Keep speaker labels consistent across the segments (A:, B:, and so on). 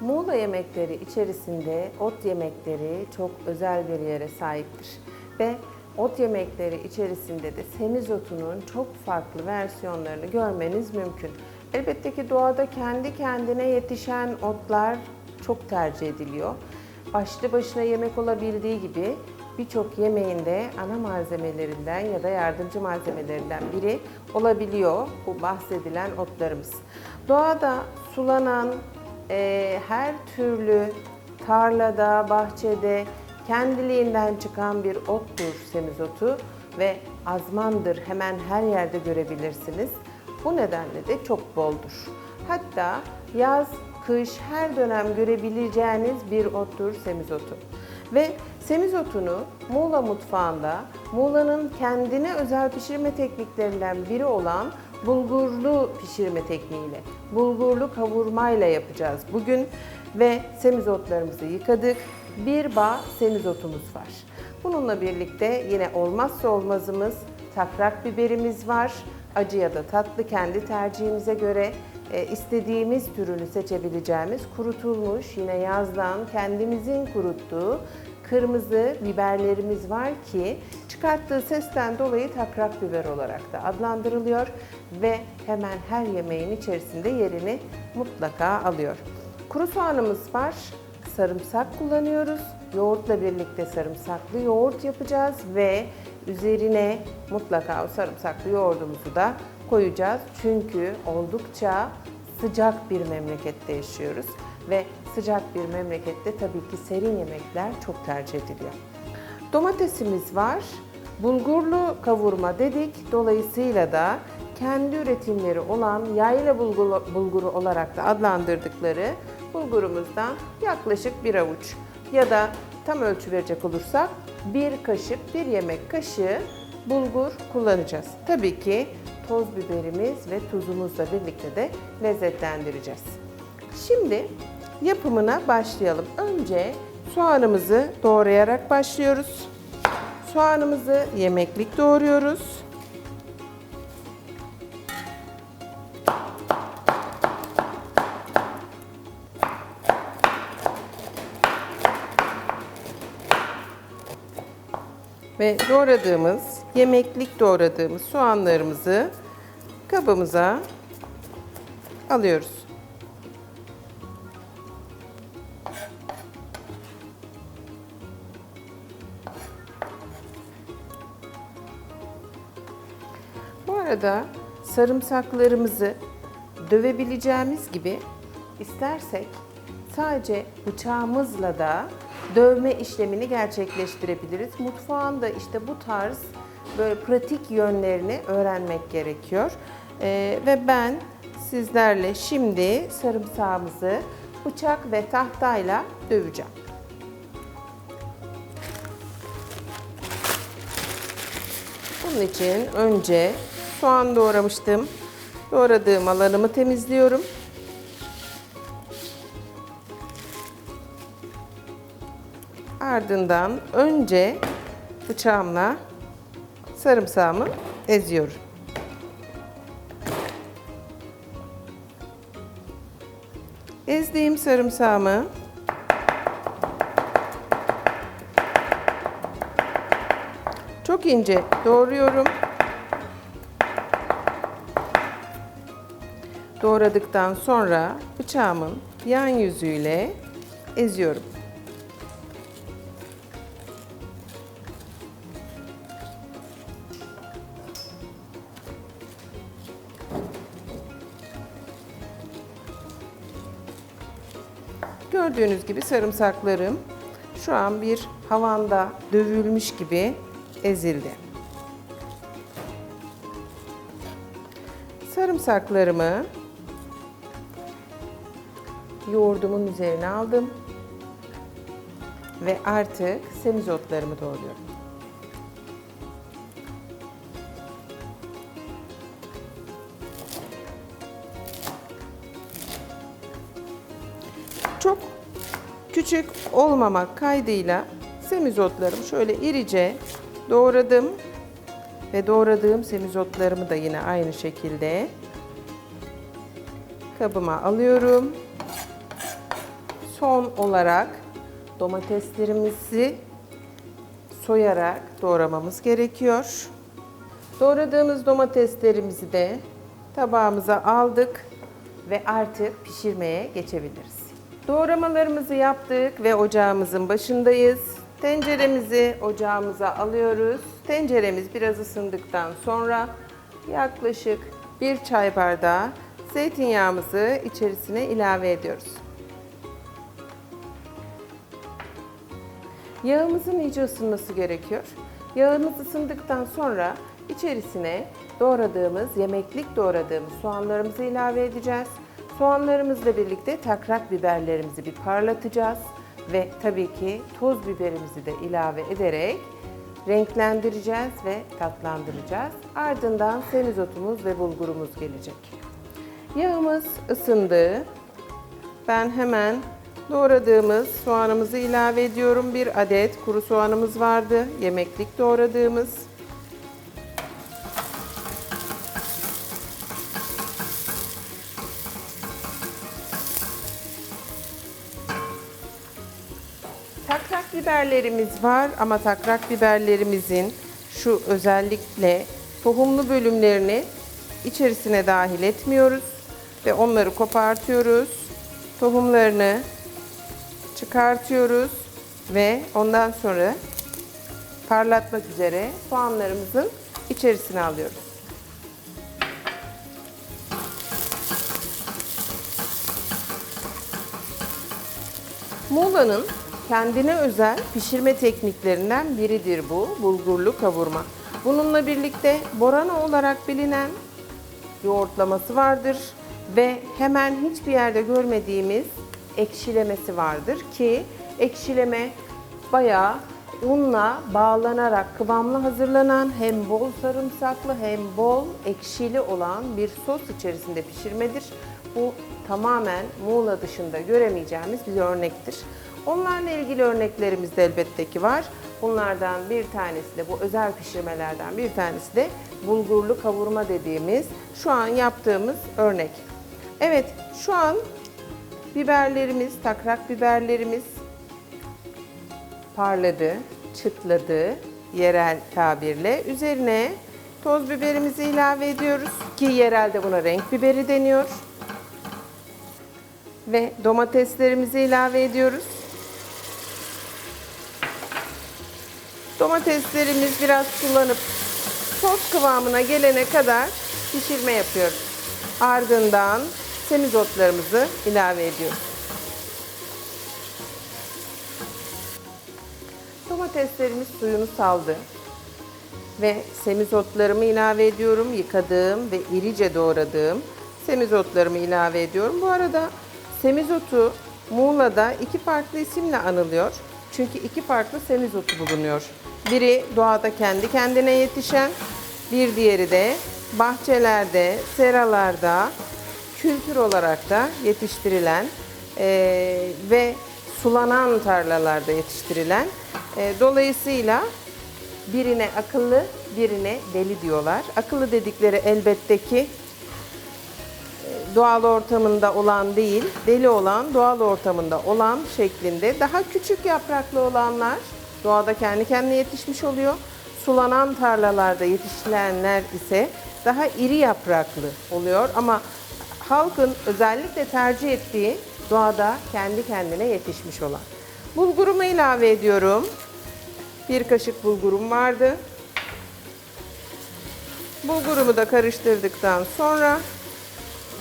A: Muğla yemekleri içerisinde ot yemekleri çok özel bir yere sahiptir. Ve ot yemekleri içerisinde de semizotunun çok farklı versiyonlarını görmeniz mümkün. Elbette ki doğada kendi kendine yetişen otlar çok tercih ediliyor. Başlı başına yemek olabildiği gibi birçok yemeğinde ana malzemelerinden ya da yardımcı malzemelerinden biri olabiliyor bu bahsedilen otlarımız. Doğada sulanan e, her türlü tarlada, bahçede kendiliğinden çıkan bir ottur semizotu ve azmandır hemen her yerde görebilirsiniz. Bu nedenle de çok boldur. Hatta yaz, kış her dönem görebileceğiniz bir ottur semizotu. Ve semizotunu Muğla mutfağında Muğla'nın kendine özel pişirme tekniklerinden biri olan bulgurlu pişirme tekniğiyle, bulgurlu kavurmayla yapacağız bugün ve semizotlarımızı yıkadık. Bir bağ semizotumuz var. Bununla birlikte yine olmazsa olmazımız takrak biberimiz var. Acı ya da tatlı kendi tercihimize göre e, istediğimiz türünü seçebileceğimiz kurutulmuş yine yazdan kendimizin kuruttuğu kırmızı biberlerimiz var ki çıkarttığı sesten dolayı takrak biber olarak da adlandırılıyor ve hemen her yemeğin içerisinde yerini mutlaka alıyor. Kuru soğanımız var. Sarımsak kullanıyoruz. Yoğurtla birlikte sarımsaklı yoğurt yapacağız ve üzerine mutlaka o sarımsaklı yoğurdumuzu da koyacağız. Çünkü oldukça sıcak bir memlekette yaşıyoruz ve sıcak bir memlekette tabii ki serin yemekler çok tercih ediliyor. Domatesimiz var. Bulgurlu kavurma dedik. Dolayısıyla da kendi üretimleri olan yayla bulguru, olarak da adlandırdıkları bulgurumuzdan yaklaşık bir avuç ya da tam ölçü verecek olursak bir kaşık, bir yemek kaşığı bulgur kullanacağız. Tabii ki toz biberimiz ve tuzumuzla birlikte de lezzetlendireceğiz. Şimdi yapımına başlayalım. Önce soğanımızı doğrayarak başlıyoruz. Soğanımızı yemeklik doğruyoruz. Ve doğradığımız, yemeklik doğradığımız soğanlarımızı kabımıza alıyoruz. Arada sarımsaklarımızı dövebileceğimiz gibi istersek sadece bıçağımızla da dövme işlemini gerçekleştirebiliriz. Mutfağın da işte bu tarz böyle pratik yönlerini öğrenmek gerekiyor. Ee, ve ben sizlerle şimdi sarımsağımızı bıçak ve tahtayla döveceğim. Bunun için önce soğan doğramıştım. Doğradığım alanımı temizliyorum. Ardından önce bıçağımla sarımsağımı eziyorum. Ezdiğim sarımsağımı çok ince doğruyorum. Doğradıktan sonra bıçağımın yan yüzüyle eziyorum. Gördüğünüz gibi sarımsaklarım şu an bir havanda dövülmüş gibi ezildi. Sarımsaklarımı yoğurdumun üzerine aldım ve artık semizotlarımı doğruyorum. Çok küçük olmamak kaydıyla semizotlarımı şöyle irice doğradım ve doğradığım semizotlarımı da yine aynı şekilde kabıma alıyorum. Son olarak domateslerimizi soyarak doğramamız gerekiyor. Doğradığımız domateslerimizi de tabağımıza aldık ve artık pişirmeye geçebiliriz. Doğramalarımızı yaptık ve ocağımızın başındayız. Tenceremizi ocağımıza alıyoruz. Tenceremiz biraz ısındıktan sonra yaklaşık bir çay bardağı zeytinyağımızı içerisine ilave ediyoruz. Yağımızın iyice ısınması gerekiyor. Yağımız ısındıktan sonra içerisine doğradığımız, yemeklik doğradığımız soğanlarımızı ilave edeceğiz. Soğanlarımızla birlikte takrak biberlerimizi bir parlatacağız ve tabii ki toz biberimizi de ilave ederek renklendireceğiz ve tatlandıracağız. Ardından semizotumuz ve bulgurumuz gelecek. Yağımız ısındı. Ben hemen doğradığımız soğanımızı ilave ediyorum. Bir adet kuru soğanımız vardı. Yemeklik doğradığımız. Takrak biberlerimiz var ama takrak biberlerimizin şu özellikle tohumlu bölümlerini içerisine dahil etmiyoruz ve onları kopartıyoruz. Tohumlarını çıkartıyoruz ve ondan sonra parlatmak üzere soğanlarımızın içerisine alıyoruz. Muğla'nın kendine özel pişirme tekniklerinden biridir bu bulgurlu kavurma. Bununla birlikte borana olarak bilinen yoğurtlaması vardır ve hemen hiçbir yerde görmediğimiz ekşilemesi vardır ki ekşileme bayağı unla bağlanarak kıvamlı hazırlanan hem bol sarımsaklı hem bol ekşili olan bir sos içerisinde pişirmedir. Bu tamamen Muğla dışında göremeyeceğimiz bir örnektir. Onlarla ilgili örneklerimiz de elbette ki var. Bunlardan bir tanesi de bu özel pişirmelerden bir tanesi de bulgurlu kavurma dediğimiz şu an yaptığımız örnek. Evet şu an biberlerimiz, takrak biberlerimiz parladı, çıtladı yerel tabirle. Üzerine toz biberimizi ilave ediyoruz ki yerelde buna renk biberi deniyor. Ve domateslerimizi ilave ediyoruz. Domateslerimiz biraz sulanıp sos kıvamına gelene kadar pişirme yapıyoruz. Ardından semizotlarımızı ilave ediyoruz. Domateslerimiz suyunu saldı ve semizotlarımı ilave ediyorum. Yıkadığım ve irice doğradığım semizotlarımı ilave ediyorum. Bu arada semizotu Muğla'da iki farklı isimle anılıyor. Çünkü iki farklı semizotu bulunuyor. Biri doğada kendi kendine yetişen, bir diğeri de bahçelerde, seralarda kültür olarak da yetiştirilen eee, ve sulanan tarlalarda yetiştirilen. Eee, dolayısıyla birine akıllı, birine deli diyorlar. Akıllı dedikleri elbette ki doğal ortamında olan değil, deli olan doğal ortamında olan şeklinde. Daha küçük yapraklı olanlar doğada kendi kendine yetişmiş oluyor. Sulanan tarlalarda yetişilenler ise daha iri yapraklı oluyor ama halkın özellikle tercih ettiği doğada kendi kendine yetişmiş olan. Bulgurumu ilave ediyorum. Bir kaşık bulgurum vardı. Bulgurumu da karıştırdıktan sonra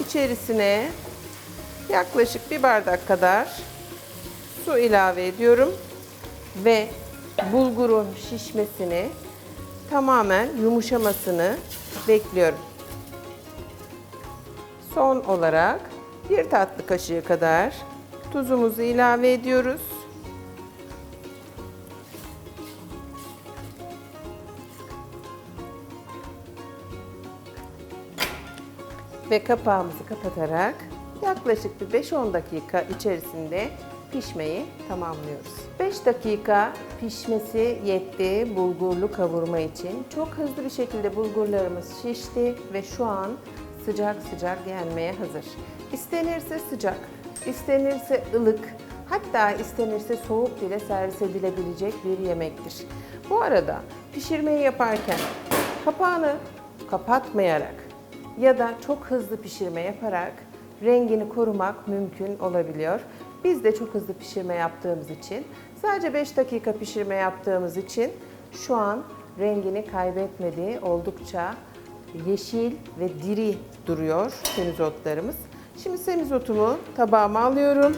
A: içerisine yaklaşık bir bardak kadar su ilave ediyorum ve bulgurun şişmesini tamamen yumuşamasını bekliyorum. Son olarak bir tatlı kaşığı kadar tuzumuzu ilave ediyoruz. ve kapağımızı kapatarak yaklaşık bir 5-10 dakika içerisinde pişmeyi tamamlıyoruz. 5 dakika pişmesi yetti bulgurlu kavurma için. Çok hızlı bir şekilde bulgurlarımız şişti ve şu an sıcak sıcak yenmeye hazır. İstenirse sıcak, istenirse ılık Hatta istenirse soğuk bile servis edilebilecek bir yemektir. Bu arada pişirmeyi yaparken kapağını kapatmayarak ya da çok hızlı pişirme yaparak rengini korumak mümkün olabiliyor. Biz de çok hızlı pişirme yaptığımız için, sadece 5 dakika pişirme yaptığımız için şu an rengini kaybetmedi. Oldukça yeşil ve diri duruyor semizotlarımız. Şimdi semizotumu tabağıma alıyorum.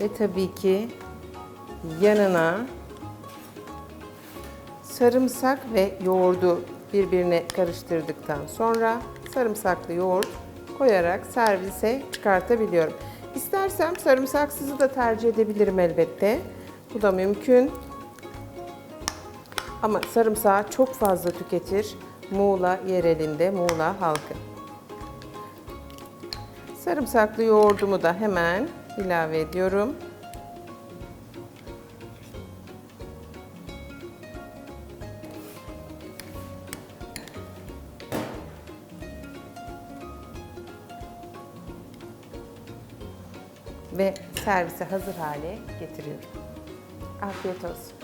A: Ve tabii ki yanına sarımsak ve yoğurdu birbirine karıştırdıktan sonra sarımsaklı yoğurt koyarak servise çıkartabiliyorum. İstersem sarımsaksızı da tercih edebilirim elbette. Bu da mümkün. Ama sarımsağı çok fazla tüketir Muğla yerelinde, Muğla halkı. Sarımsaklı yoğurdumu da hemen ilave ediyorum. Ve servise hazır hale getiriyorum. Afiyet olsun.